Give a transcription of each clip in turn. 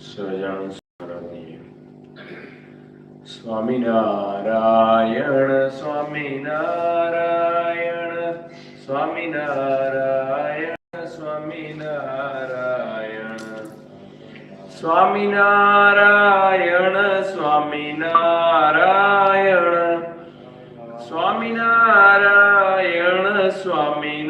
Sahjan Swaminarayan Swaminarayan Swaminarayan Swaminarayan Swaminarayan Swaminarayan Swaminarayan Swaminarayan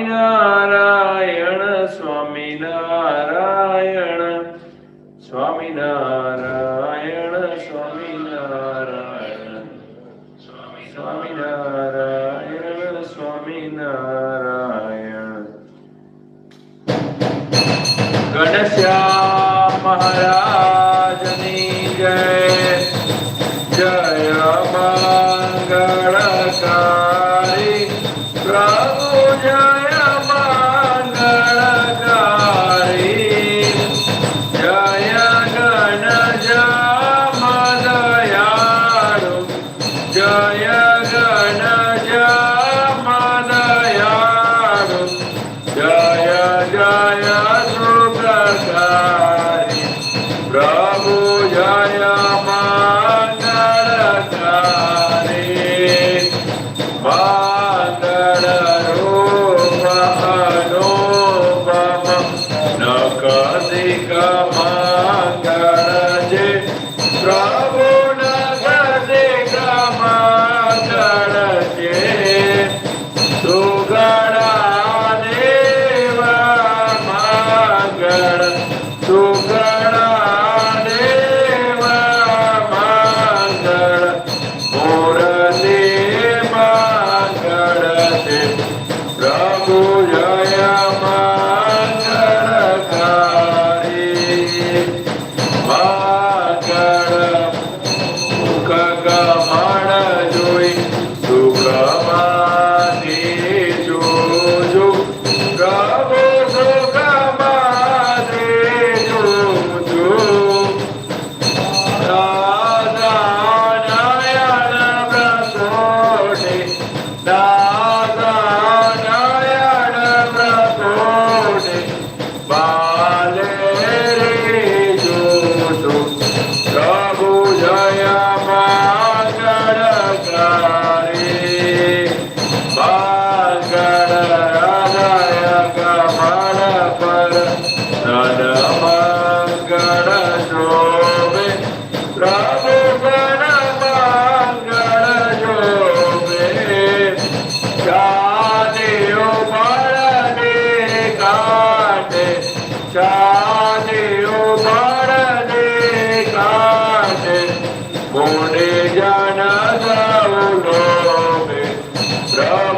I know.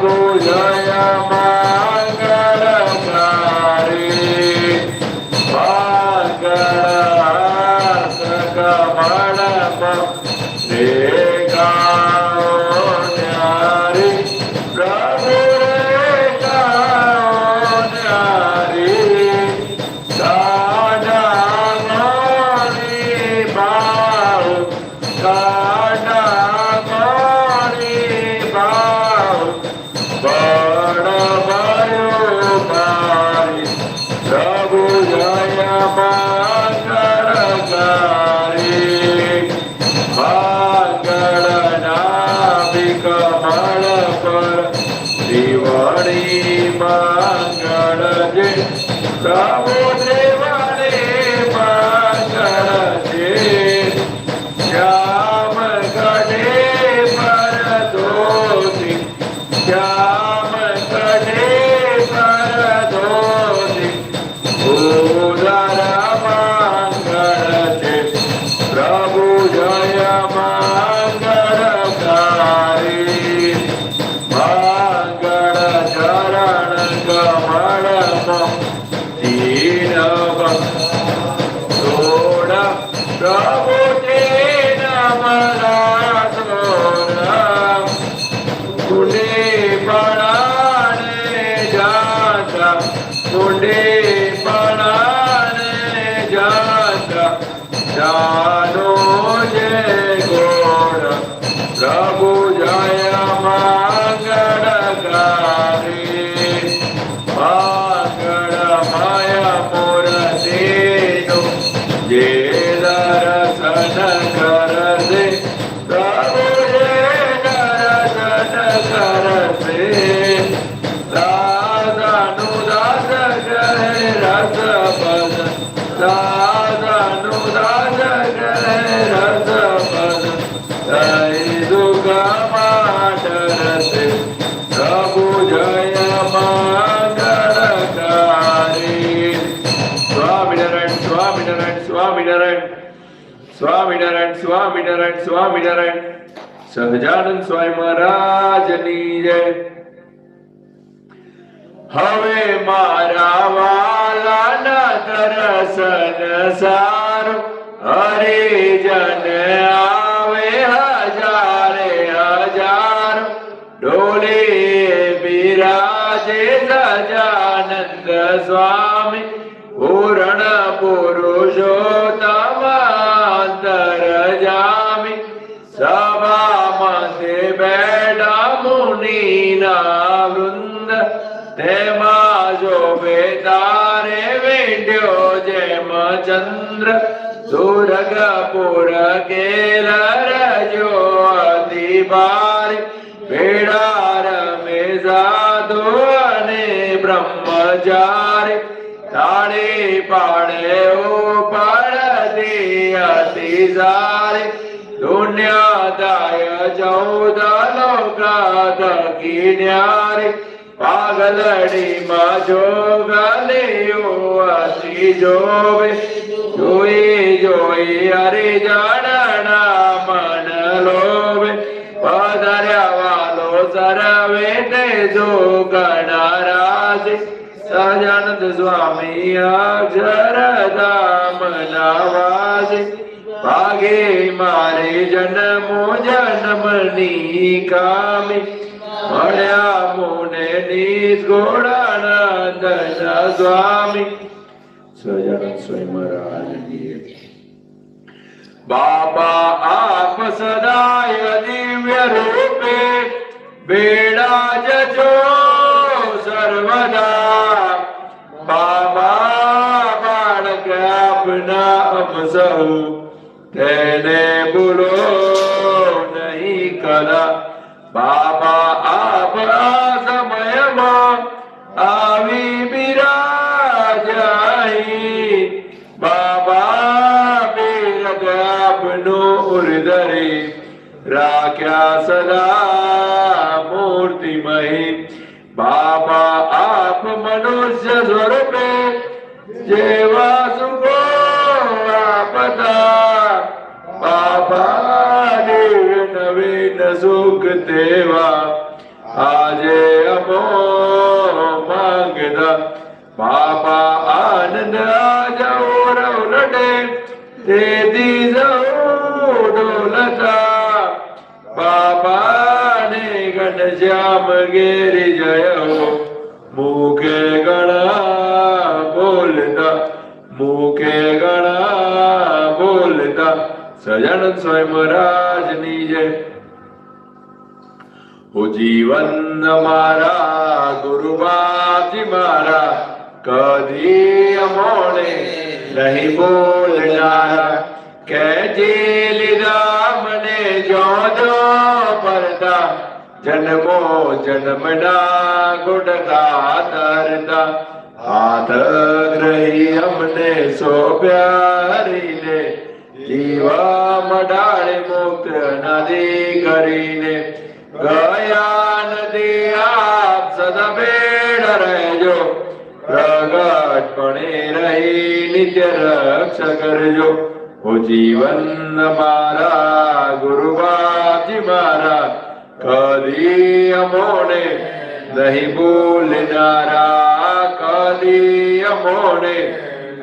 Goiânia. da da no Swaminarayan Swaminarayan. Sahajanand Swami મહારાજની જય. હવે મારા વાલાના દર્શન સાર. હરિજન આવે હજારે હજાર. ડોલે બિરાજે સજાનંદ સ્વામી. પૂરણ પુરુષોત્તમ केर जो दीवार बेड़ार में ने ब्रह्मचार। ताड़े पाड़े ऊपर दियति जार। दुनिया दाय चौदह लोग दकी न्यारे। ન્યારી પાગલડી માં જોગલિયો અતિ જોવે. જોઈ જોઈ અરે જાણના મન લોવે. પધાર્યા વાલો સરવે તે જો ગણારાશે સજાનંદ સ્વામી અક્ષરધામ નાવાસે ભાગે મારે જન્મો જન્મની કામી. મળ્યા મુને નિસ્ગોળાનંદ સ્વામી સજાનંદ સ્વામી મહારાજ બાબા આપ સદાય દિવ્ય રૂપે બેડા જજો સર્વદા બાબા બાળક આપના અમ સૌ તેને બોલો મૂર્તિમય બાબા આપ મનુષ્ય સ્વરૂપે જેવા સુખો આપતા બાબા દેવ નવીન સુખ તેવા આજે અમો માંગતા બાબા આનંદ આજો રવલડે તેથી જવું ઘનશ્યામ ગેરી જયો મુખે ગણા બોલતા મુખે ગણા બોલતા સજાનંદ સ્વામી મહારાજની જય ઓ જીવન મારા ગુરુ બાપજી મારા કદી અમોને નહીં બોલનારા કે જે લીધા મને જો જો પરતા જન્મો જન્મના ગુડતા ધરતા હાથ ગ્રહી અમને સોપ્યારીને જીવા મડાળે મુક્ત નદી કરીને. ગયા નદી આપ સદા બેડ રહેજો પ્રગટપણે રહી નિત્ય રક્ષ કરજો. ઓ જીવન મારા ગુરુ બાપજી મારા અમોને નહીં ભૂલનારા, કદી અમોને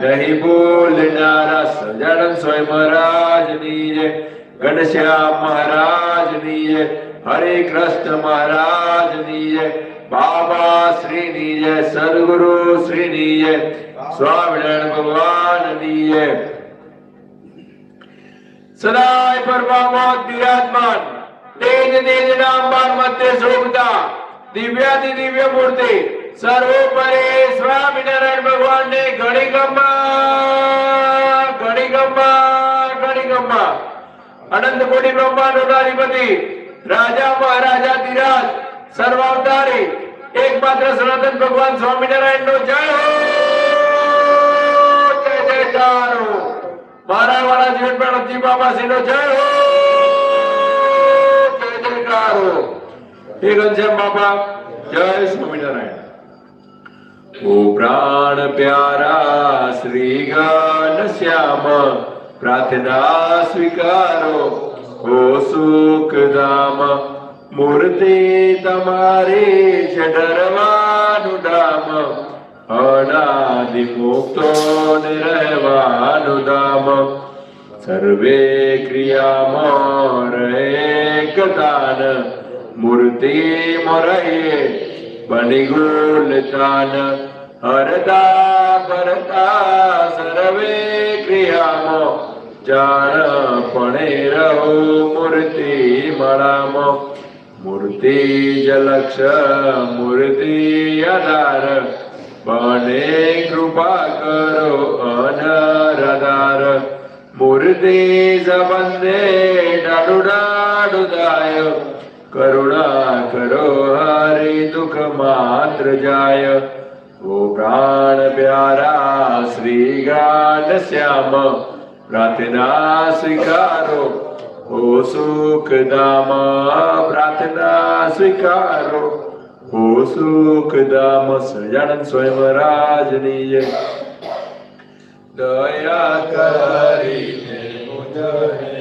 નહીં ભૂલનારા સજાનંદ સ્વામી મહારાજની જય ઘનશ્યામ મહારાજની જય હરે કૃષ્ણ મહારાજની જય બાબા શ્રીની જય સદગુરુ શ્રીની જય સ્વામિનારાયણ ભગવાનની જય સદાય પરમાત્મા બિરાજમાન તેજ તેજ નામ મતે શોભતા દિવ્યાતિ દિવ્ય મૂર્તિ, સર્વોપરી સ્વામિનારાયણ ભગવાન ને ઘણી ગમ્મા ઘણી ગમ્મા ઘણી ગમ્મા અનંત કોટી બ્રહ્માંડ અધિપતિ રાજા મહારાજા ધીરાજ, સર્વાવતારી, એકમાત્ર સનાતન ભગવાન સ્વામિનારાયણ નો જય હો, જય જય મારા વાળા જીવન પ્રણવજી બાબાશ્રી નો જય હો. જયકાર હો ઘનશ્યામ બાબા જય સ્વામિનારાયણ. ઓ પ્રાણ પ્યારા શ્રી ઘનશ્યામ પ્રાર્થના સ્વીકારો ઓ સુખધામ, મૂર્તિ તમારી છે ડરવાનું ધામ અનાદિ મુક્તો રહેવાનું ધામ सर्वे क्रिया मोर एकदान मूर्ती मोरये बनिगुल तान हरता परता सर्वे क्रिया मो जाणपणे रहो मूर्ती मराम मूर्ती जलक्ष मूर्ती आधार बने कृपा कर मूर्ति सबंदे डरुडाडुदाय करुणा करो हरे दुख मात्र जाय वो प्राण प्यारा श्री गान श्याम प्रार्थना स्वीकारो ओ सुख दाम प्रार्थना स्वीकारो ओ सुख दाम सजन स्वयं राजनीय। દયા કરીને મુજને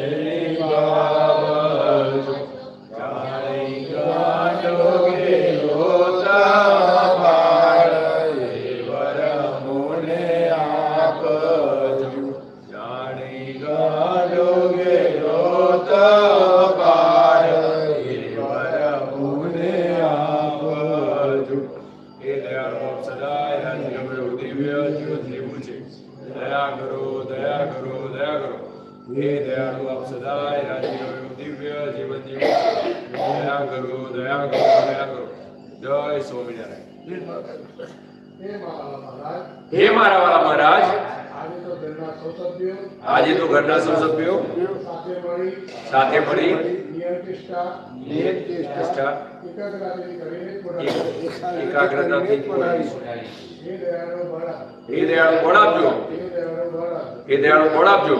हे दयालु आप सदाए राज़ी रहो दिव्य जीवन जीवन दया करो दया करो दया करो जय સ્વામિનારાયણ હે મારા વાળા મહારાજ આજે તો ઘરના સૌ સભ્યો સાથે મળી એકાગ્રતાથી હે દયાળુ બળ આપજો હે દયાળુ બળ આપજો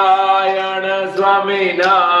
Amina.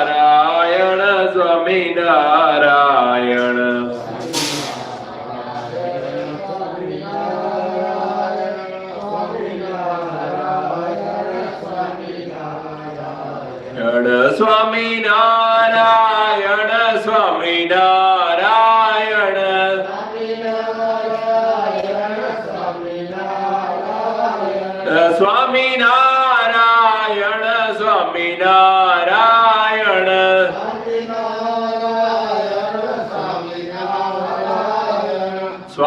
સ્વામિનારાયણ સ્વામી